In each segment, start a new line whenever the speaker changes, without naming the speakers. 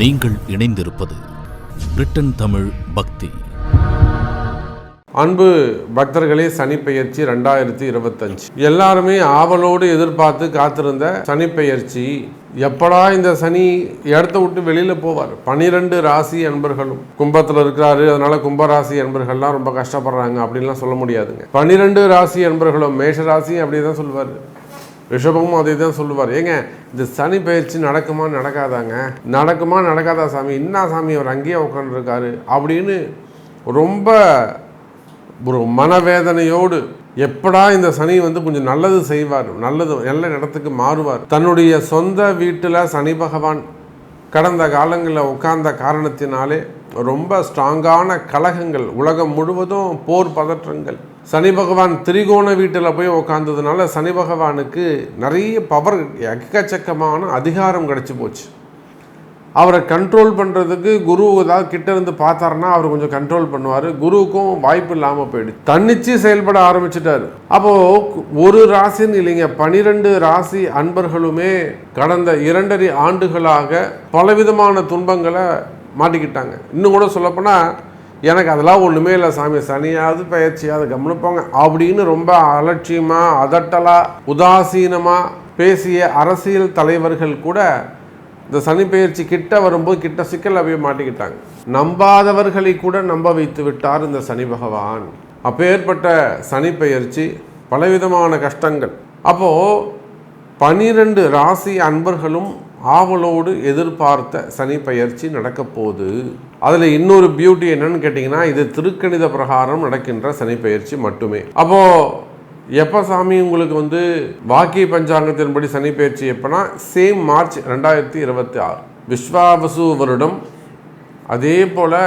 நீங்கள் இணைந்திருப்பது பிரிட்டன் தமிழ் பக்தி.
அன்பு பக்தர்களே சனிப்பெயர்ச்சி ரெண்டாயிரத்தி இருபத்தஞ்சு. எல்லாருமே ஆவலோடு எதிர்பார்த்து காத்திருந்த சனிப்பெயர்ச்சி. எப்படா இந்த சனி இடத்த விட்டு வெளியில் போவார்? பனிரெண்டு ராசி அன்பர்களும். கும்பத்தில் இருக்கிறாரு அதனால கும்பராசி அன்பர்கள்லாம் ரொம்ப கஷ்டப்படுறாங்க அப்படின்லாம் சொல்ல முடியாதுங்க. பனிரெண்டு ராசி அன்பர்களும் மேஷ ராசி அப்படி தான் சொல்லுவார் ரிஷபமும் அதே தான் சொல்லுவார். ஏங்க இந்த சனி பயிற்சி நடக்குமா நடக்காதாங்க? நடக்குமா நடக்காதா சாமி? என்ன சாமி அவர் அங்கேயே உட்காந்துருக்காரு அப்படின்னு ரொம்ப ஒரு மனவேதனையோடு எப்படா இந்த சனி வந்து கொஞ்சம் நல்லது செய்வார் நல்லது நல்ல இடத்துக்கு மாறுவார். தன்னுடைய சொந்த வீட்டில் சனி பகவான் கடந்த காலங்களில் உட்கார்ந்த காரணத்தினாலே ரொம்ப ஸ்ட்ராங்கான கலகங்கள் உலகம் முழுவதும் போர் பதற்றங்கள். சனி பகவான் திரிகோண வீட்டில் போய் உட்காந்ததுனால சனி பகவானுக்கு நிறைய பவர் எக்கச்சக்கமான அதிகாரம் கிடச்சி போச்சு. அவரை கண்ட்ரோல் பண்ணுறதுக்கு குரு ஏதாவது கிட்ட இருந்து பார்த்தாருன்னா அவர் கொஞ்சம் கண்ட்ரோல் பண்ணுவார். குருவுக்கும் வாய்ப்பு இல்லாமல் போயிடுச்சு. தன்னிச்சு செயல்பட ஆரம்பிச்சிட்டார். அப்போது ஒரு ராசின்னு இல்லைங்க பனிரெண்டு ராசி அன்பர்களுமே கடந்த இரண்டரை ஆண்டுகளாக பலவிதமான துன்பங்களை மாட்டிக்கிட்டாங்க. இன்னும் கூட சொல்லப்போனால் எனக்கு அதெல்லாம் ஒன்றுமே இல்லை சாமி. சனியாவது பயிற்சியாவது கவனிப்போங்க அப்படின்னு ரொம்ப அலட்சியமாக அதட்டலாக உதாசீனமாக பேசிய அரசியல் தலைவர்கள் கூட இந்த சனி பயிற்சி கிட்ட வரும்போது கிட்ட சிக்கல் அப்படியே மாட்டிக்கிட்டாங்க. நம்பாதவர்களை கூட நம்ப வைத்து விட்டார் இந்த சனி பகவான். அப்பேற்பட்ட சனி பயிற்சி பலவிதமான கஷ்டங்கள். அப்போது பனிரெண்டு ராசி அன்பர்களும் ஆவலோடு எதிர்பார்த்த சனி பயிற்சி நடக்கப்போகுது. அதில் இன்னொரு பியூட்டி என்னன்னு கேட்டிங்கன்னா இது திருக்கணித பிரகாரம் நடக்கின்ற சனி மட்டுமே. அப்போது எப்போ சாமி உங்களுக்கு வந்து வாக்கிய பஞ்சாங்கத்தின்படி சனி பெயர்ச்சி எப்போனா சேம் மார்ச் ரெண்டாயிரத்தி இருபத்தி ஆறு. விஸ்வாவசு வருடம் அதே போல்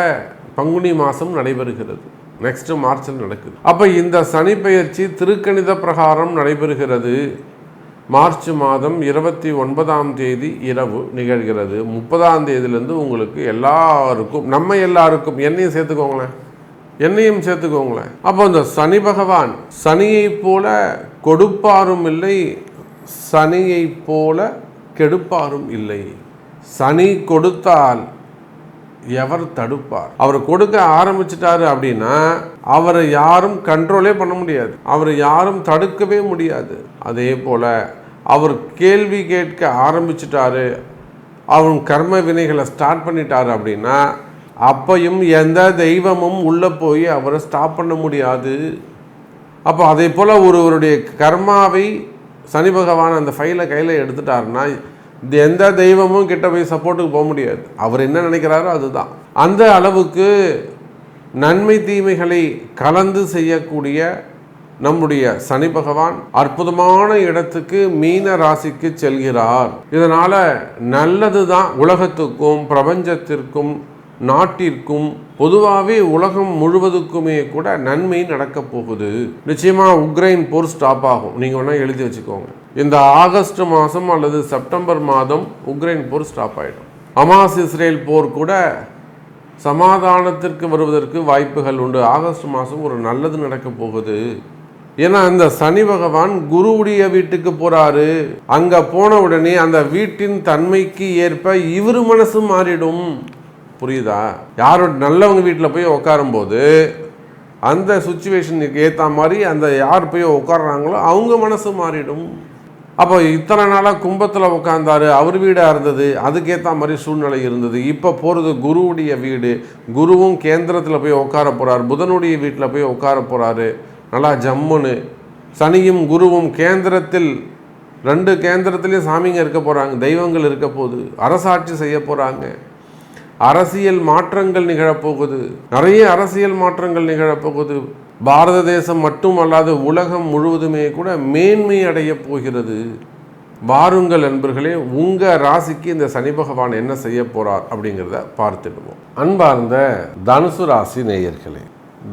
பங்குனி மாதம் நடைபெறுகிறது. நெக்ஸ்ட் மார்ச்சில் நடக்குது. அப்போ இந்த சனி திருக்கணித பிரகாரம் நடைபெறுகிறது. மார்ச் மாதம் இருபத்தி ஒன்பதாம் தேதி இரவு நிகழ்கிறது. முப்பதாம் தேதியிலேருந்து உங்களுக்கு எல்லாருக்கும் நம்ம எல்லாருக்கும் என்னையும் சேர்த்துக்கோங்களேன். என்னையும் சேர்த்துக்கோங்களேன். அப்போ இந்த சனி பகவான் சனியைப் போல கொடுப்பாரும் இல்லை சனியைப் போல கெடுப்பாரும் இல்லை. சனி கொடுத்தால் எவர் தடுப்பார்? அவர் கொடுக்க ஆரம்பிச்சிட்டாரு அப்படின்னா அவரை யாரும் கண்ட்ரோலே பண்ண முடியாது. அவரை யாரும் தடுக்கவே முடியாது. அதே போல அவர் கேள்வி கேட்க ஆரம்பிச்சிட்டாரு. அவன் கர்ம வினைகளை ஸ்டார்ட் பண்ணிட்டாரு அப்படின்னா அப்பையும் எந்த தெய்வமும் உள்ளே போய் அவரை ஸ்டாப் பண்ண முடியாது. அப்போ அதே போல் ஒருவருடைய கர்மாவை சனி பகவான் அந்த ஃபைலை கையில் எடுத்துட்டாருன்னா எந்த தெய்வமும் கிட்ட போய் சப்போர்ட்டுக்கு போக முடியாது. அவர் என்ன நினைக்கிறாரோ அதுதான். அந்த அளவுக்கு நன்மை தீமைகளை கலந்து செய்யக்கூடிய நம்முடைய சனி பகவான் அற்புதமான இடத்துக்கு மீன ராசிக்கு செல்கிறார். இதனால நல்லது தான் உலகத்துக்கும் பிரபஞ்சத்திற்கும் நாட்டிற்கும் பொதுவாகவே உலகம் முழுவதுக்குமே கூட நன்மை நடக்க போகுது. நிச்சயமா உக்ரைன் போர் ஸ்டாப் ஆகும். நீங்க வேணா எழுதி வச்சுக்கோங்க. இந்த ஆகஸ்ட் மாதம் அல்லது செப்டம்பர் மாதம் உக்ரைன் போர் ஸ்டாப் ஆயிடும். அமாஸ் இஸ்ரேல் போர் கூட சமாதானத்திற்கு வருவதற்கு வாய்ப்புகள் உண்டு. ஆகஸ்ட் மாதம் ஒரு நல்லது நடக்க போகுது. ஏன்னா அந்த சனி பகவான் குருவுடைய வீட்டுக்கு போறாரு. அங்க போன உடனே அந்த வீட்டின் தன்மைக்கு ஏற்ப இவர் மனசு மாறிடும். புரியுதா? யாரோட நல்லவங்க வீட்டில் போய் உட்காரும்போது அந்த சுச்சுவேஷனுக்கு ஏற்ற மாதிரி அந்த யார் போய் உட்காடுறாங்களோ அவங்க மனசு மாறிடும். அப்போ இத்தனை நாளாக கும்பத்தில் உட்காந்தாரு அவர் வீடாக இருந்தது அதுக்கேற்ற மாதிரி சூழ்நிலை இருந்தது. இப்போ போகிறது குருவுடைய வீடு. குருவும் கேந்திரத்தில் போய் உட்கார போகிறார் புதனுடைய வீட்டில் போய் உட்கார போகிறாரு நல்லா ஜம்முன்னு. சனியும் குருவும் கேந்திரத்தில் ரெண்டு கேந்திரத்துலேயும் சாமிங்க இருக்க போகிறாங்க தெய்வங்கள் இருக்க போகுது அரசாட்சி செய்ய போகிறாங்க அரசியல் மாற்றங்கள் நிகழப்போகுது நிறைய அரசியல் மாற்றங்கள் நிகழப்போகுது பாரத தேசம் மட்டுமல்லாது உலகம் முழுவதுமே கூட மேன்மை அடைய போகிறது. வாருங்கள் நண்பர்களே உங்கள் ராசிக்கு இந்த சனி பகவான் என்ன செய்ய போகிறார் அப்படிங்கிறத பார்த்துடுவோம். அன்பார்ந்த தனுசு ராசி நேயர்களே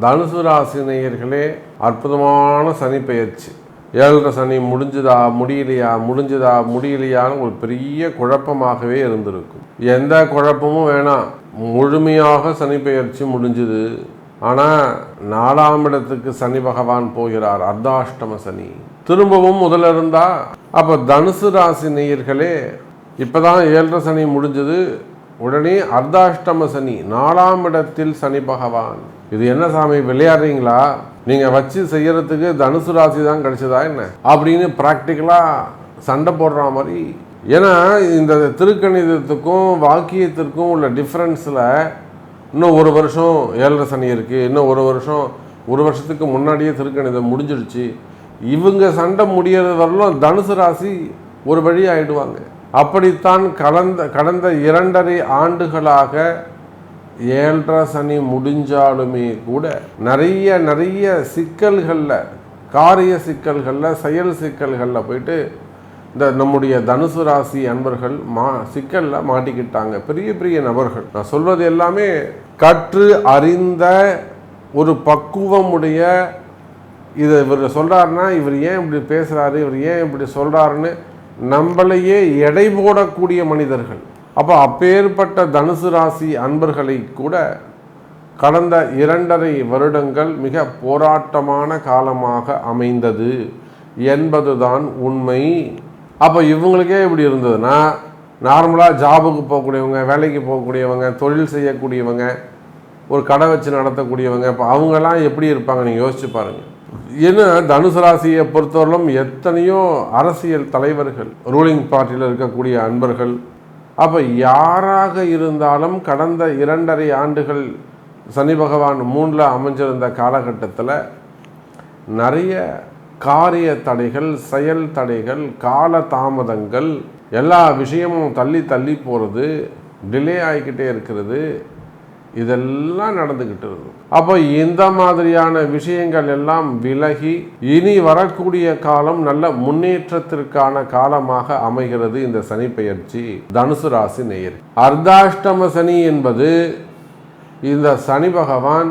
தனுசு ராசி நேயர்களே அற்புதமான சனி பெயர்ச்சி. ஏழரை சனி முடிஞ்சுதா முடியலையா முடிஞ்சுதா முடியலையான்னு ஒரு பெரிய குழப்பமாகவே இருந்திருக்கும். எந்த குழப்பமும் வேணாம். முழுமையாக சனி பெயர்ச்சி முடிஞ்சுது. ஆனால் நாலாம் இடத்துக்கு சனி பகவான் போகிறார். அர்த்தாஷ்டம சனி. திரும்பவும் முதல்ல இருந்தா அப்போ தனுசு ராசி நேயர்களே இப்போதான் ஏழரை சனி முடிஞ்சது. உடனே அர்த்தாஷ்டம சனி நாலாம் இடத்தில் சனி பகவான். இது என்ன சாமி விளையாடுறீங்களா? நீங்கள் வச்சு செய்யறதுக்கு தனுசு ராசி தான் கிடைச்சதா என்ன? அப்படின்னு ப்ராக்டிக்கலாக சண்டை போடுற மாதிரி. ஏன்னா இந்த திருக்கணிதத்துக்கும் வாக்கியத்திற்கும் உள்ள டிஃப்ரென்ஸில் இன்னும் ஒரு வருஷம் ஏழரை சனி இருக்குது இன்னும் ஒரு வருஷம் ஒரு வருஷத்துக்கு முன்னாடியே திருக்கணிதம் முடிஞ்சிருச்சு. இவங்க சண்டை முடியறது வரலும் தனுசு ராசி ஒரு வழி ஆயிடுவாங்க. அப்படித்தான் கலந்த கடந்த இரண்டரை ஆண்டுகளாக ஏழரை சனி முடிஞ்சாலுமே கூட நிறைய நிறைய சிக்கல்களில் காரிய சிக்கல்களில் செயல் சிக்கல்களில் போயிட்டு இந்த நம்முடைய தனுசு ராசி அன்பர்கள் மா சிக்கலில் மாட்டிக்கிட்டாங்க. பெரிய பெரிய நபர்கள். நான் சொல்வது எல்லாமே கற்று அறிந்த ஒரு பக்குவமுடைய இதை இவர் சொல்கிறாருன்னா இவர் ஏன் இப்படி பேசுகிறாரு இவர் ஏன் இப்படி சொல்கிறாருன்னு நம்மளையே எடை போடக்கூடிய மனிதர்கள். அப்போ அப்பேற்பட்ட தனுசு ராசி அன்பர்களை கூட கடந்த இரண்டரை வருடங்கள் மிக போராட்டமான காலமாக அமைந்தது என்பதுதான் உண்மை. அப்போ இவங்களுக்கே இப்படி இருந்ததுன்னா நார்மலாக ஜாபுக்கு போகக்கூடியவங்க வேலைக்கு போகக்கூடியவங்க தொழில் செய்யக்கூடியவங்க ஒரு கடை வச்சு நடத்தக்கூடியவங்க இப்போ அவங்கெல்லாம் எப்படி இருப்பாங்க? நீங்கள் யோசிச்சு பாருங்கள் ஏன்னா தனுசு ராசியை பொறுத்தவரையிலும் எத்தனையோ அரசியல் தலைவர்கள் ரூலிங் பார்ட்டியில் இருக்கக்கூடிய அன்பர்கள் அப்போ யாராக இருந்தாலும் கடந்த இரண்டரை ஆண்டுகள் சனி பகவான் மூணில் அமைஞ்சிருந்த காலகட்டத்தில் நிறைய காரிய தடைகள் செயல் தடைகள் கால தாமதங்கள் எல்லா விஷயமும் தள்ளி தள்ளி போகிறது டிலே ஆகிக்கிட்டே இருக்கிறது. இதெல்லாம் நடந்துக்கிட்டு இருக்கும் அப்போ இந்த மாதிரியான விஷயங்கள் எல்லாம் விலகி இனி வரக்கூடிய காலம் நல்ல முன்னேற்றத்திற்கான காலமாக அமைகிறது இந்த சனி பெயர்ச்சி தனுசு ராசி நேயர் அர்த்தாஷ்டம சனி என்பது இந்த சனி பகவான்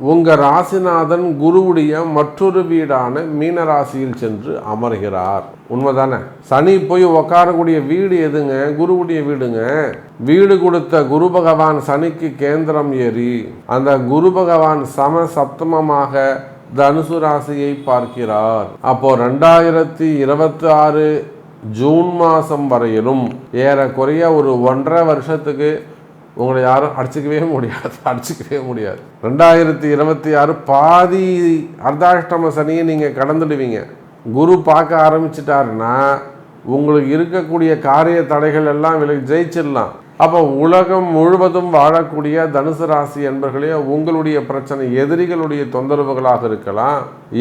உங்கள் ராசிநாதன் குருவுடைய மற்றொரு வீடான மீன ராசியில் சென்று அமர்கிறார். உண்மைதானே? சனி போய் உக்காரக்கூடிய வீடு எதுங்க? குருவுடைய வீடுங்க. வீடு கொடுத்த குரு பகவான் சனிக்கு கேந்திரம் ஏறி அந்த குரு பகவான் சம சப்தமமாக தனுசு ராசியை பார்க்கிறார். அப்போ ரெண்டாயிரத்தி இருபத்தி ஆறு ஜூன் மாதம் வரையிலும் ஏறக்குறைய ஒரு ஒன்றரை வருஷத்துக்கு உங்களை யாரும் அடிச்சுக்கவே முடியாது அடிச்சுக்கவே முடியாது. ரெண்டாயிரத்தி இருபத்தி ஆறு பாதி அர்த்தாஷ்டம சனியை நீங்கள் கடந்துடுவீங்க. குரு பார்க்க ஆரம்பிச்சிட்டாருன்னா உங்களுக்கு இருக்கக்கூடிய காரிய தடைகள் எல்லாம் விலகி ஜெயிச்சிடலாம். அப்போ உலகம் முழுவதும் வாழக்கூடிய தனுசு ராசி என்பர்களே உங்களுடைய பிரச்சனை எதிரிகளுடைய தொந்தரவுகளாக இருக்கலாம்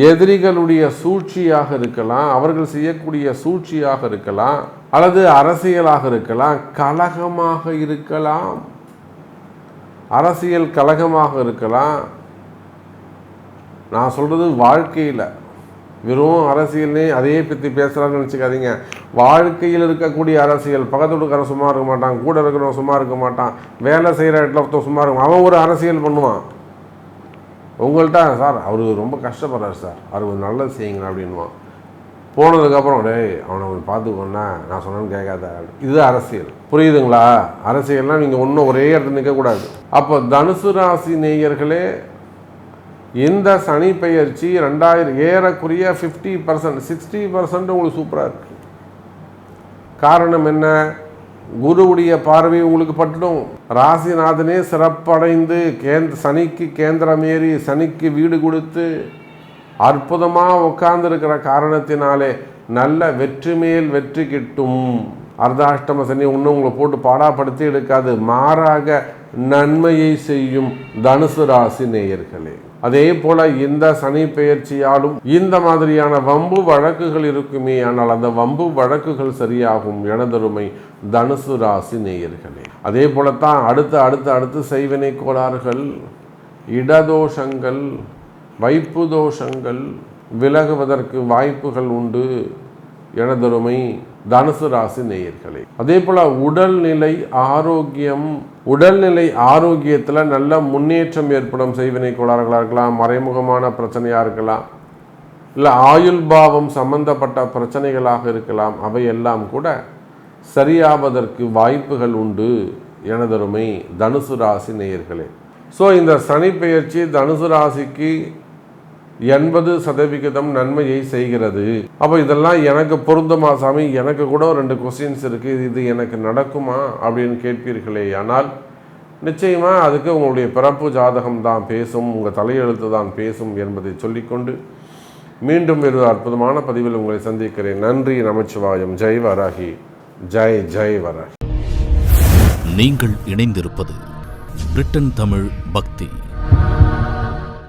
எதிரிகளுடைய சூழ்ச்சியாக இருக்கலாம் அவர்கள் செய்யக்கூடிய சூழ்ச்சியாக இருக்கலாம் அல்லது அரசியலாக இருக்கலாம் கலகமாக இருக்கலாம். அரசியல் கழகமாக இருக்கலாம். நான் சொல்கிறது வாழ்க்கையில். வெறும் அரசியல்னே அதையே பற்றி பேசுகிறான்னு நினச்சிக்காதீங்க. வாழ்க்கையில் இருக்கக்கூடிய அரசியல் பக்கத்து வீட்டுக்காரன் சும்மா இருக்க மாட்டான் கூட இருக்கிறவன் சும்மா இருக்க மாட்டான் வேலை செய்கிற இடத்துல ஒருத்தன் சும்மா இருக்கும் அவன் ஒரு அரசியல் பண்ணுவான். உங்கள்கிட்ட சார் அவர் ரொம்ப கஷ்டப்படுறாரு சார். அவர் நல்லது செய்யுங்க அப்படின்வான் போனதுக்கப்புறம் டேய் அவனை கொஞ்சம் பார்த்துக்கோன்னா நான் சொன்னேன்னு கேட்காத. இது அரசியல். புரியுதுங்களா? அரசியல்லாம் நீங்கள் ஒன்றும் ஒரே இடத்துல நிற்கக்கூடாது அப்போ தனுசு ராசி நேயர்களே இந்த சனி பெயர்ச்சி ரெண்டாயிரம் ஏறக்குரிய ஃபிஃப்டி பர்சன்ட் சிக்ஸ்டி பர்சன்ட் உங்களுக்கு சூப்பராக இருக்குது காரணம் என்ன? குருவுடைய பார்வை உங்களுக்கு பட்டணும் ராசிநாதனே சிறப்படைந்து கேந்த் சனிக்கு கேந்திரமேறி சனிக்கு வீடு கொடுத்து அற்புதமாக உட்கார்ந்துருக்கிற காரணத்தினாலே நல்ல வெற்றி மேல் வெற்றி கிட்டும். அர்த்தாஷ்டம சனி ஒன்றும் உங்களை போட்டு பாடாப்படுத்தி எடுக்காது. மாறாக நன்மையை செய்யும் தனுசு ராசி நேயர்களே. அதே போல இந்த சனி பெயர்ச்சியாலும் இந்த மாதிரியான வம்பு வழக்குகள் இருக்குமே. ஆனால் அந்த வம்பு வழக்குகள் சரியாகும் எனதருமை தனுசு ராசி நேயர்களே. அதே போலத்தான் அடுத்து அடுத்து அடுத்து செய்வினை கோளாறுகள் இடதோஷங்கள் வைப்பு தோஷங்கள் விலகுவதற்கு வாய்ப்புகள் உண்டு எனதருமை தனுசு ராசி நேயர்களே. அதே போல உடல்நிலை ஆரோக்கியம் உடல்நிலை ஆரோக்கியத்தில் நல்ல முன்னேற்றம் ஏற்படும் செய்வினை கோளாறுகளாக இருக்கலாம் மறைமுகமான பிரச்சனையாக இருக்கலாம் இல்லை ஆயுள் பாவம் சம்பந்தப்பட்ட பிரச்சனைகளாக இருக்கலாம் அவையெல்லாம் கூட சரியாவதற்கு வாய்ப்புகள் உண்டு எனதருமை தனுசு ராசி நேயர்களே. ஸோ இந்த சனி பெயர்ச்சி தனுசு ராசிக்கு எண்பது சதவிகிதம் நன்மையை செய்கிறது. அப்போ இதெல்லாம் எனக்கு பொருந்தமா சாமி? எனக்கு கூட ரெண்டு கொஸ்டின்ஸ் இருக்குது இது எனக்கு நடக்குமா? அப்படின்னு கேட்பீர்களே ஆனால் நிச்சயமாக அதுக்கு உங்களுடைய பிறப்பு ஜாதகம் தான் பேசும் உங்கள் தலையெழுத்து தான் பேசும் என்பதை சொல்லிக்கொண்டு மீண்டும் ஒரு அற்புதமான பதிவில் உங்களை சந்திக்கிறேன். நன்றி நமச்சிவாயம். ஜெய் வராகி. ஜெய் ஜெய் வராகி.
நீங்கள் இணைந்திருப்பது பிரிட்டன் தமிழ் பக்தி.